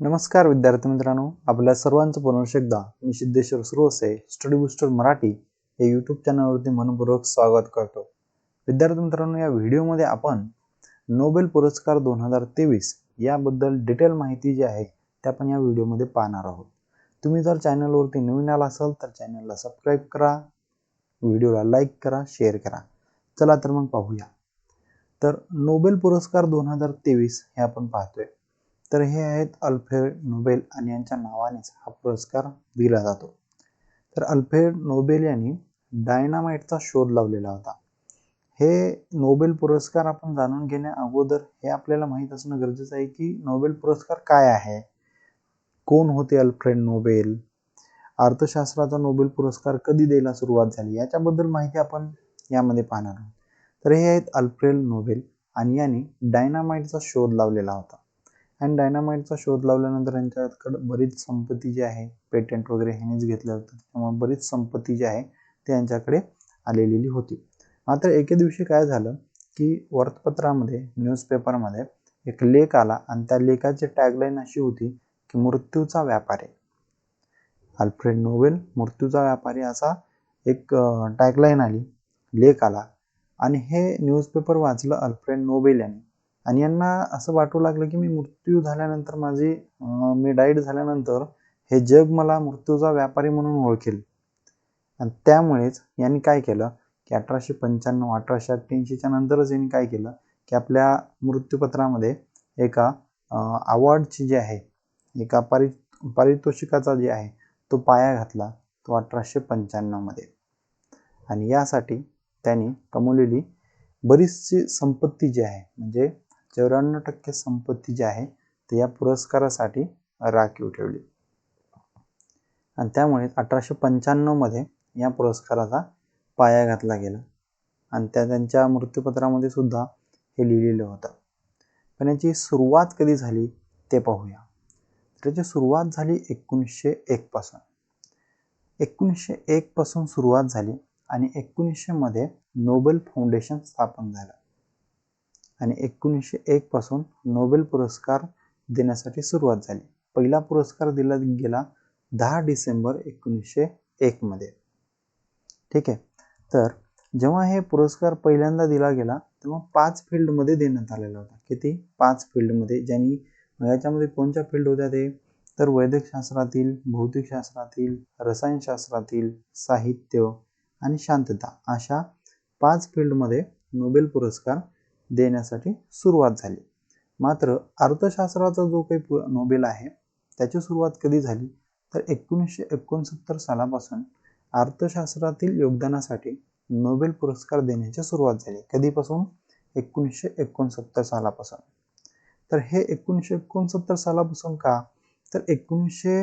नमस्कार विद्यार्थी मित्रांनो आपल्या सर्वांचं पुनर्श एकदा मी सिद्धेश्वर सुरवसे स्टडी बुस्टर मराठी हे यूट्यूब चॅनलवरती मनपूर्वक स्वागत करतो. विद्यार्थी मित्रांनो या व्हिडिओमध्ये आपण नोबेल पुरस्कार दोन हजार तेवीस याबद्दल डिटेल माहिती जी आहे ते आपण या व्हिडिओमध्ये पाहणार आहोत. तुम्ही जर चॅनलवरती नवीन आला असाल तर चॅनलला सबस्क्राईब करा व्हिडिओला लाईक करा शेअर करा. चला तर मग पाहूया. तर नोबेल पुरस्कार दोन हजार तेवीस हे आपण पाहतोय. तर हे आहेत अल्फ्रेड नोबेल आणि यांच्या नावानेच हा पुरस्कार दिला जातो. तर अल्फ्रेड नोबेल यांनी डायनामाइटचा शोध लावलेला होता. हे नोबेल पुरस्कार आपण जाणून घेण्या अगोदर हे आपल्याला माहीत असणं गरजेचं आहे की नोबेल पुरस्कार काय आहे? कोण होते अल्फ्रेड नोबेल? अर्थशास्त्राचा नोबेल पुरस्कार कधी द्यायला सुरुवात झाली? याच्याबद्दल माहिती आपण यामध्ये पाहणार आहोत. तर हे आहेत अल्फ्रेड नोबेल आणि यांनी डायनामाइटचा शोध लावलेला होता. आणि डायनामाइटचा शोध लावल्यानंतर यांच्याकडे बरीच संपत्ती जी आहे पेटंट वगैरे ह्यानेच घेतलं होतं त्यामुळे बरीच संपत्ती जी आहे ती यांच्याकडे आलेली होती. मात्र एके दिवशी काय झालं की वर्तपत्रामध्ये न्यूजपेपरमध्ये एक लेख आला आणि त्या लेखाची टॅगलाईन अशी होती की मृत्यूचा व्यापारी. अल्फ्रेड नोबेल मृत्यूचा व्यापारी असा एक टॅगलाईन आली लेख आला. आणि हे न्यूजपेपर वाचलं अल्फ्रेड नोबेल यांनी. आणि यांना असं वाटू लागलं की मी मृत्यू झाल्यानंतर माझी मी डाईट झाल्यानंतर हे जग मला मृत्यूचा व्यापारी म्हणून ओळखेल. आणि त्यामुळेच यांनी काय केलं की अठराशे पंच्याण्णव अठराशे अठ्ठ्याऐंशीच्या नंतरच यांनी काय केलं की आपल्या मृत्यूपत्रामध्ये एका अवॉर्डची जी आहे एका पारि पारितोषिकाचा जे आहे तो पाया घातला तो अठराशे पंच्याण्णवमध्ये. आणि यासाठी त्यांनी कमवलेली बरीचशी संपत्ती जी आहे म्हणजे चौऱ्याण्णव टक्के संपत्ती जी आहे ते या पुरस्कारासाठी राखीव ठेवली. आणि त्यामुळे अठराशे पंच्याण्णवमध्ये या पुरस्काराचा पाया घातला गेला. आणि त्या त्यांच्या मृत्यूपत्रामध्ये सुद्धा हे लिहिलेलं होतं. पण याची सुरुवात कधी झाली ते पाहूया. त्याची सुरुवात झाली एकोणीसशे एकपासून एकोणीसशे एकपासून सुरुवात झाली आणि एकोणीसशेमध्ये नोबेल फाउंडेशन स्थापन झालं. आणि एकोणीसशे एकपासून नोबेल पुरस्कार देण्यासाठी सुरुवात झाली. पहिला पुरस्कार दिला गेला दहा डिसेंबर एकोणीसशे एकमध्ये ठीक आहे? तर जेव्हा हे पुरस्कार पहिल्यांदा दिला गेला तेव्हा पाच फील्डमध्ये देण्यात आलेला होता. किती? पाच फील्डमध्ये ज्यांनी याच्यामध्ये कोणत्या फील्ड होत्या ते? तर वैद्यकशास्त्रातील भौतिकशास्त्रातील रसायनशास्त्रातील साहित्य आणि शांतता अशा पाच फील्डमध्ये नोबेल पुरस्कार देण्यासाठी सुरुवात झाली. मात्र अर्थशास्त्राचा जो काही नोबेल आहे त्याची सुरुवात कधी झाली? तर एकोणीसशे एकोणसत्तर सालापासून अर्थशास्त्रातील योगदानासाठी नोबेल पुरस्कार देण्याची सुरुवात झाली. कधीपासून? एकोणीसशे एकोणसत्तर सालापासून. तर हे एकोणीसशे एकोणसत्तर सालापासून का? तर एकोणीसशे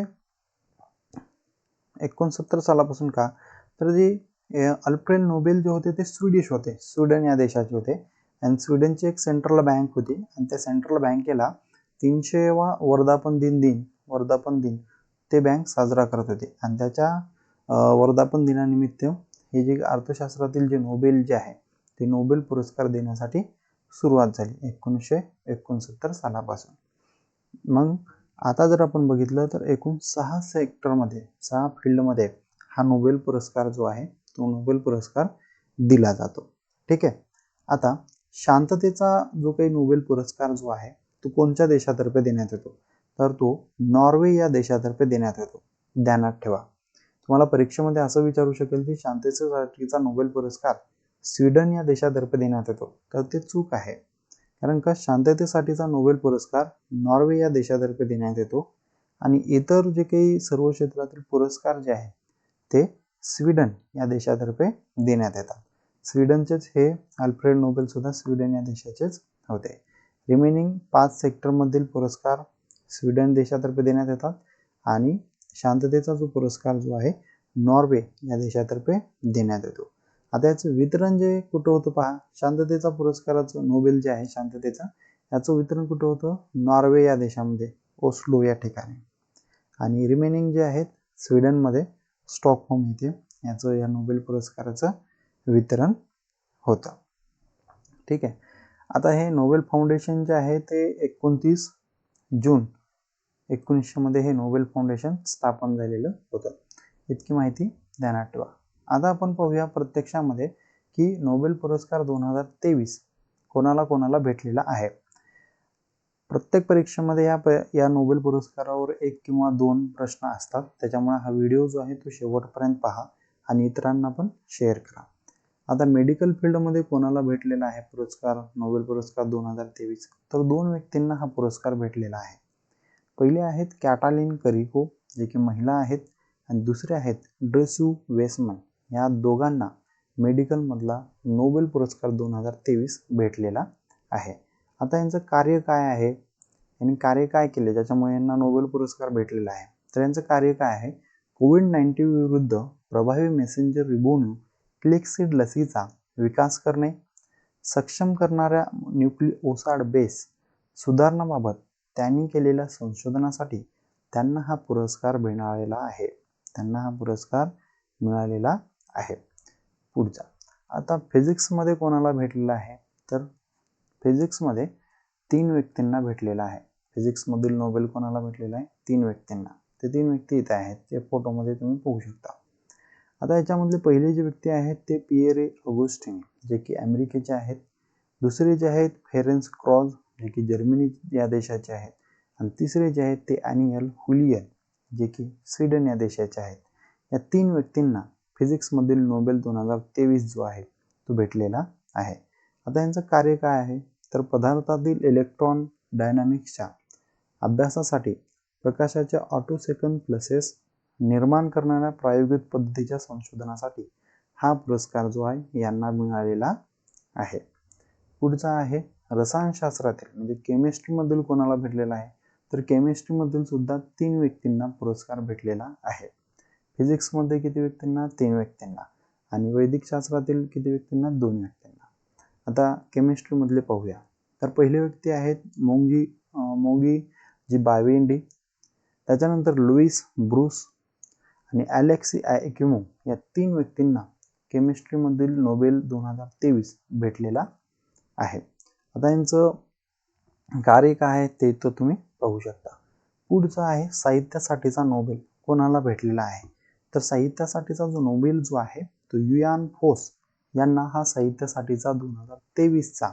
एकोणसत्तर सालापासून का? तर जे अल्फ्रेड नोबेल जे होते ते स्वीडिश होते. स्वीडन या देशाचे होते. आणि स्वीडनची एक सेंट्रल बँक होती. आणि त्या सेंट्रल बँकेला तीनशेवा वर्धापन दिन दिन वर्धापन दिन ते बँक साजरा करत होते. आणि त्याच्या वर्धापन दिनानिमित्त हे जे अर्थशास्त्रातील जे नोबेल जे आहे ते नोबेल पुरस्कार देण्यासाठी सुरुवात झाली एकोणीसशे एकोणसत्तर सालापासून. मग आता जर आपण बघितलं तर एकूण सहा सेक्टरमध्ये सहा फील्डमध्ये हा नोबेल पुरस्कार जो आहे तो नोबेल पुरस्कार दिला जातो. ठीक आहे? आता शांततेचा जो काही नोबेल पुरस्कार जो आहे तो कोणत्या देशातर्फे देण्यात येतो? तर तो नॉर्वे या देशातर्फे देण्यात येतो. ध्यानात ठेवा. तुम्हाला परीक्षेमध्ये असं विचारू शकेल की शांततेसाठीचा नोबेल पुरस्कार स्वीडन या देशातर्फे देण्यात येतो. तर ते चूक आहे. कारण का शांततेसाठीचा नोबेल पुरस्कार नॉर्वे या देशातर्फे देण्यात येतो आणि इतर जे काही सर्व क्षेत्रातील पुरस्कार जे आहेत ते स्वीडन या देशातर्फे देण्यात येतात. स्वीडनचेच हे अल्फ्रेड नोबेल सुद्धा स्वीडन या देशाचेच होते. रिमेनिंग पाच सेक्टरमधील पुरस्कार स्वीडन देशातर्फे देण्यात येतात आणि शांततेचा जो पुरस्कार जो आहे नॉर्वे या देशातर्फे देण्यात येतो. आता याचं वितरण जे कुठं होतं पहा शांततेचा पुरस्काराचं नोबेल जे आहे शांततेचा याचं वितरण कुठं होतं? नॉर्वे या देशामध्ये ओस्लो या ठिकाणी. आणि रिमेनिंग जे आहेत स्वीडनमध्ये स्टॉकहोम येथे याचं या नोबेल पुरस्काराचं वितरण होतं. ठीक आहे. आता हे नोबेल फाउंडेशन जे आहे ते एकोणतीस जून एकोणीसशेमध्ये हे नोबेल फाउंडेशन स्थापन झालेलं होतं. इतकी माहिती ध्यानात ठेवा. आता आपण पाहूया प्रत्यक्षामध्ये की नोबेल पुरस्कार दोन हजार तेवीस कोणाला कोणाला भेटलेला आहे? प्रत्येक परीक्षेमध्ये या प या नोबेल पुरस्कारावर एक किंवा दोन प्रश्न असतात. त्याच्यामुळे हा व्हिडिओ जो आहे तो शेवटपर्यंत पहा आणि इतरांना पण शेअर करा. आता मेडिकल फील्डमध्ये कोणाला भेटलेला आहे पुरस्कार? नोबेल पुरस्कार दोन हजार तेवीस. तर दोन व्यक्तींना हा पुरस्कार भेटलेला आहे. पहिले आहेत कॅटालिन करिको जे की महिला आहेत आणि दुसरे आहेत ड्रेस्यू वेसमन. या दोघांना मेडिकलमधला नोबेल पुरस्कार दोन हजार तेवीस भेटलेला आहे. आता यांचं कार्य काय आहे? यांनी कार्य काय केले? ज्याच्यामुळे यांना नोबेल पुरस्कार भेटलेला आहे. तर यांचं कार्य काय आहे? कोविड नाईन्टीन विरुद्ध प्रभावी मेसेंजर रिबोन्यू फ्लेक्सिड लसीचा विकास करणे सक्षम करणाऱ्या न्यूक्ली ओसाड बेस सुधारणाबाबत त्यांनी केलेल्या संशोधनासाठी त्यांना हा पुरस्कार मिळालेला आहे. त्यांना हा पुरस्कार मिळालेला आहे. पुढचा. आता फिजिक्समध्ये कोणाला भेटलेला आहे? तर फिजिक्समध्ये तीन व्यक्तींना भेटलेला आहे. फिजिक्समधील नोबेल कोणाला भेटलेला आहे? तीन व्यक्तींना. ते तीन व्यक्ती इथे आहेत. ते फोटोमध्ये तुम्ही पाहू शकता. आता याच्यामधले पहिले जे व्यक्ती आहेत ते पिएरे ऑगोस्टिन जे की अमेरिकेचे आहेत. दुसरे जे आहेत फेरेन्स क्रॉज जे की जर्मनी या देशाचे आहेत. आणि तिसरे जे आहेत ते ॲनियल हुलियन जे की स्वीडन या देशाचे आहेत. या तीन व्यक्तींना फिजिक्समधील नोबेल दोन हजार तेवीस जो आहे तो भेटलेला आहे. आता यांचं कार्य काय आहे? तर पदार्थातील इलेक्ट्रॉन डायनामिक्सच्या अभ्यासासाठी प्रकाशाच्या ऑटो सेकंड प्लसेस निर्माण करणाऱ्या प्रायोगिक पद्धतीच्या संशोधनासाठी हा पुरस्कार जो आहे यांना मिळालेला आहे. पुढचा आहे रसायनशास्त्रातील म्हणजे केमिस्ट्रीमधील कोणाला भेटलेला आहे? तर केमिस्ट्रीमधील सुद्धा तीन व्यक्तींना पुरस्कार भेटलेला आहे. फिजिक्समध्ये किती व्यक्तींना? तीन व्यक्तींना. आणि वैदिक शास्त्रातील किती व्यक्तींना? दोन व्यक्तींना. आता केमिस्ट्रीमधले पाहूया. तर पहिले व्यक्ती आहेत मोंगी मोगी जी बावेंडी त्याच्यानंतर लुईस ब्रूस आणि ॲलेक्सी ॲक्युमो या तीन व्यक्तींना केमिस्ट्रीमधील नोबेल दोन हजार तेवीस भेटलेला आहे. आता यांचं कार्य काय आहे ते तर तुम्ही पाहू शकता. पुढचं आहे साहित्यासाठीचा नोबेल कोणाला भेटलेला आहे? तर साहित्यासाठीचा जो नोबेल जो आहे तो युयान फोस यांना हा साहित्यासाठीचा दोन हजार तेवीसचा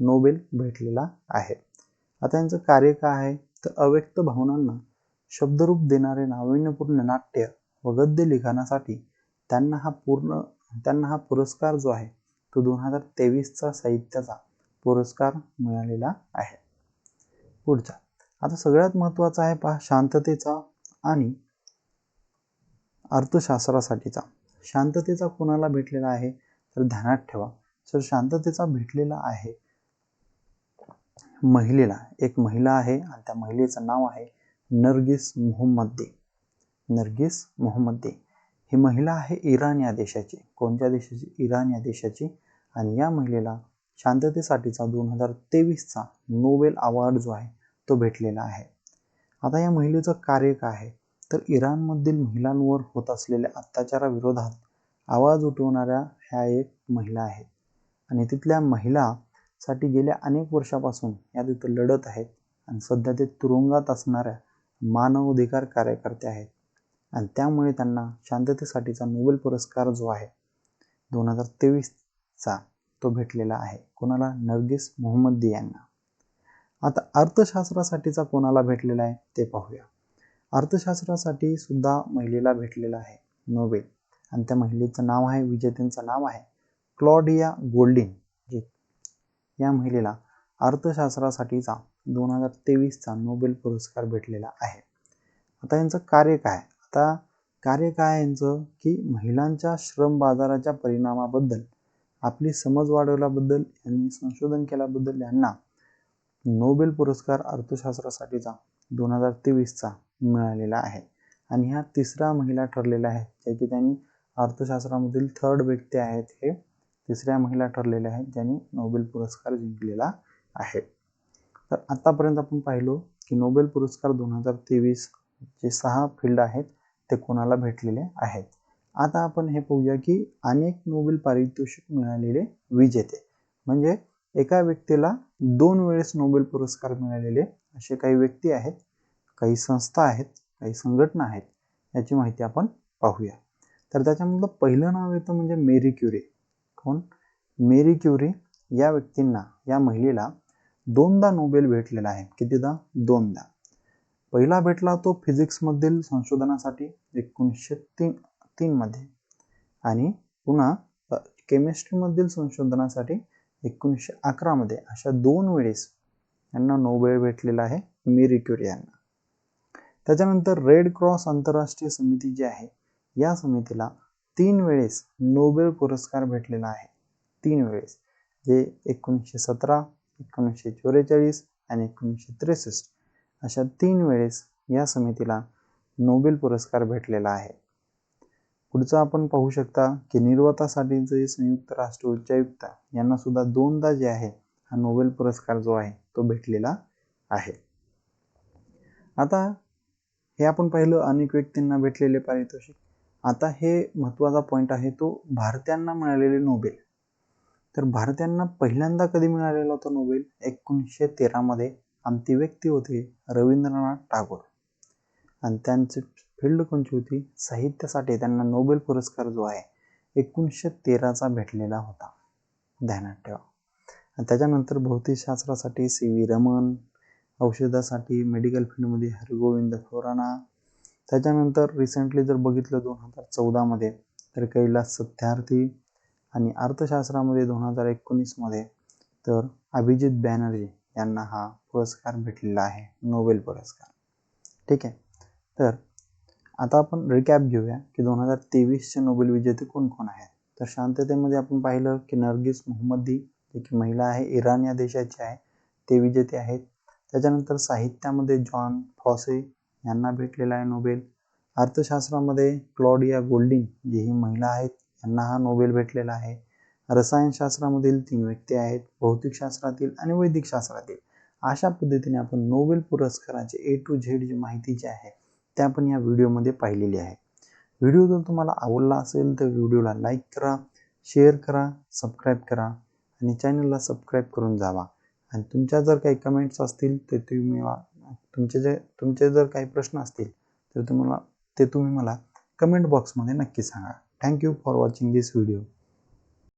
नोबेल भेटलेला आहे. आता यांचं कार्य काय आहे? तर अव्यक्त भावनांना शब्दरूप देणारे नाविन्यपूर्ण नाट्य व गद्य लिखाणासाठी त्यांना हा पूर्ण त्यांना हा पुरस्कार जो आहे तो दोन हजार तेवीसचा साहित्याचा पुरस्कार मिळालेला आहे. पुढचा आता सगळ्यात महत्त्वाचा आहे पहा शांततेचा आणि अर्थशास्त्रासाठीचा. शांततेचा कोणाला भेटलेला आहे? तर ध्यानात ठेवा. तर शांततेचा भेटलेला आहे महिलेला एक महिला आहे आणि त्या महिलेचं नाव आहे नर्गिस मोहम्मद दे नर्गिस मोहम्मदी. ही महिला आहे इराण या देशाची. कोणत्या देशाची? इराण या देशाची. आणि या महिलेला शांततेसाठीचा दोन हजार तेवीसचा नोबेल अवॉर्ड जो आहे तो भेटलेला आहे. आता या महिलेचं कार्य काय आहे? तर इराणमधील महिलांवर होत असलेल्या अत्याचाराविरोधात आवाज उठवणाऱ्या ह्या एक महिला आहेत आणि तिथल्या महिलासाठी गेल्या अनेक वर्षापासून या तिथं लढत आहेत. आणि सध्या ते तुरुंगात असणाऱ्या मानवाधिकार कार्यकर्ते आहेत. आणि त्यामुळे त्यांना शांततेसाठीचा नोबेल पुरस्कार जो आहे दोन हजार तेवीसचा तो भेटलेला आहे. कोणाला? नर्गिस मोहम्मदी यांना. आता अर्थशास्त्रासाठीचा कोणाला भेटलेला आहे ते पाहूया. अर्थशास्त्रासाठी सुद्धा महिलेला भेटलेला आहे नोबेल. आणि त्या महिलेचं नाव आहे विजेत्यांचं नाव आहे क्लॉडिया गोल्डिन. जी या महिलेला अर्थशास्त्रासाठीचा दोन हजार तेवीसचा नोबेल पुरस्कार भेटलेला आहे. आता यांचं कार्य काय? आता कार्य काय यांचं? की महिलांच्या श्रम बाजाराच्या परिणामाबद्दल आपली समज वाढवल्याबद्दल यांनी संशोधन केल्याबद्दल यांना नोबेल पुरस्कार अर्थशास्त्रासाठीचा दोन हजार तेवीसचा मिळालेला आहे. आणि ह्या तिसऱ्या महिला ठरलेल्या आहेत ज्या की त्यांनी अर्थशास्त्रामधील थर्ड व्यक्ती आहेत हे तिसऱ्या महिला ठरलेल्या आहेत ज्यांनी नोबेल पुरस्कार जिंकलेला आहे. तर आतापर्यंत आपण पाहिलो की नोबेल पुरस्कार दोन हजार तेवीस जे सहा फील्ड आहेत. ते कोणाला भेटलेले आहेत. आता आपण हे पाहूया की अनेक नोबेल पारितोषिक मिळालेले विजेते. म्हणजे एका व्यक्तीला दोन वेळेस नोबेल पुरस्कार मिळालेले असे काही व्यक्ती आहेत काही संस्था आहेत काही संघटना आहेत याची माहिती आपण पाहूया. तर त्याच्यामधलं पहिलं नाव येतं म्हणजे मेरी क्युरी. कोण? मेरी क्युरी या व्यक्तींना या महिलेला दोनदा नोबेल भेटलेला आहे. कितीदा? दोनदा. पहिला भेटला तो फिजिक्समधील संशोधनासाठी एकोणीसशे तीन तीनमध्ये. आणि पुन्हा केमिस्ट्रीमधील संशोधनासाठी एकोणीसशे अकरामध्ये अशा दोन वेळेस यांना नोबेल भेटलेला आहे मेरी क्युरी यांना. त्याच्यानंतर रेड क्रॉस आंतरराष्ट्रीय समिती जी आहे या समितीला तीन वेळेस नोबेल पुरस्कार भेटलेला आहे. तीन वेळेस जे एकोणीसशे सतरा एकोणीसशे चौवेचाळीस आणि एकोणीसशे त्रेसष्ट अशा तीन वेळेस या समितीला नोबेल पुरस्कार भेटलेला आहे. पुढचं आपण पाहू शकता की निर्वातासाठीचे संयुक्त राष्ट्र उच्चायुक्त यांना सुद्धा दोनदा जे आहे हा नोबेल पुरस्कार जो आहे तो भेटलेला आहे. आता हे आपण पाहिलं अनेक व्यक्तींना भेटलेले पारितोषिक. आता हे महत्त्वाचा पॉईंट आहे तो भारतीयांना मिळालेले नोबेल. तर भारतीयांना पहिल्यांदा कधी मिळालेला होता नोबेल? एकोणीसशे तेरामध्ये आणि ती व्यक्ती होती रवींद्रनाथ टागोर. आणि त्यांची फील्ड कोणची होती? साहित्यासाठी त्यांना नोबेल पुरस्कार जो आहे एकोणीसशे तेराचा भेटलेला होता. ध्यानात ठेवा. आणि त्याच्यानंतर भौतिकशास्त्रासाठी सी व्ही रमन औषधासाठी मेडिकल फील्डमध्ये हरगोविंद खोराना. त्याच्यानंतर रिसेंटली जर बघितलं दोन हजार चौदामध्ये तर कैलास सत्यार्थी आणि अर्थशास्त्रामध्ये दोन हजार एकोणीसमध्ये तर अभिजित बॅनर्जी. यांना हा पुरस्कार भेटलेला आहे नोबेल पुरस्कार. ठीक आहे? तर आता आपण रिकॅप घेऊया की दोन हजार तेवीसचे नोबेल विजेते कोण कोण आहेत? तर शांततेमध्ये आपण पाहिलं की नर्गिस मोहम्मदी जी की महिला आहे इराण या देशाची आहे ते विजेते आहेत. त्याच्यानंतर साहित्यामध्ये जॉन फॉसे यांना भेटलेला आहे नोबेल. अर्थशास्त्रामध्ये क्लॉडिया गोल्डिंग जी ही महिला आहेत यांना हा नोबेल भेटलेला आहे. रसायनशास्त्रामधील तीन व्यक्ती आहेत भौतिकशास्त्रातील आणि वैदिकशास्त्रातील. अशा पद्धतीने आपण नोबेल पुरस्काराचे ए टू झेड जी माहिती जी आहे ते आपण या व्हिडिओमध्ये पाहिलेली आहे. व्हिडिओ जर तुम्हाला आवडला असेल तर व्हिडिओला लाईक करा शेअर करा सबस्क्राईब करा आणि चॅनलला सबस्क्राईब करून जावा. आणि तुमच्या जर काही कमेंट्स असतील तर तुम्ही तुमचे जे तुमचे जर काही प्रश्न असतील तर तुम्हाला ते तुम्ही मला कमेंट बॉक्समध्ये नक्की सांगा. Thank you for watching this video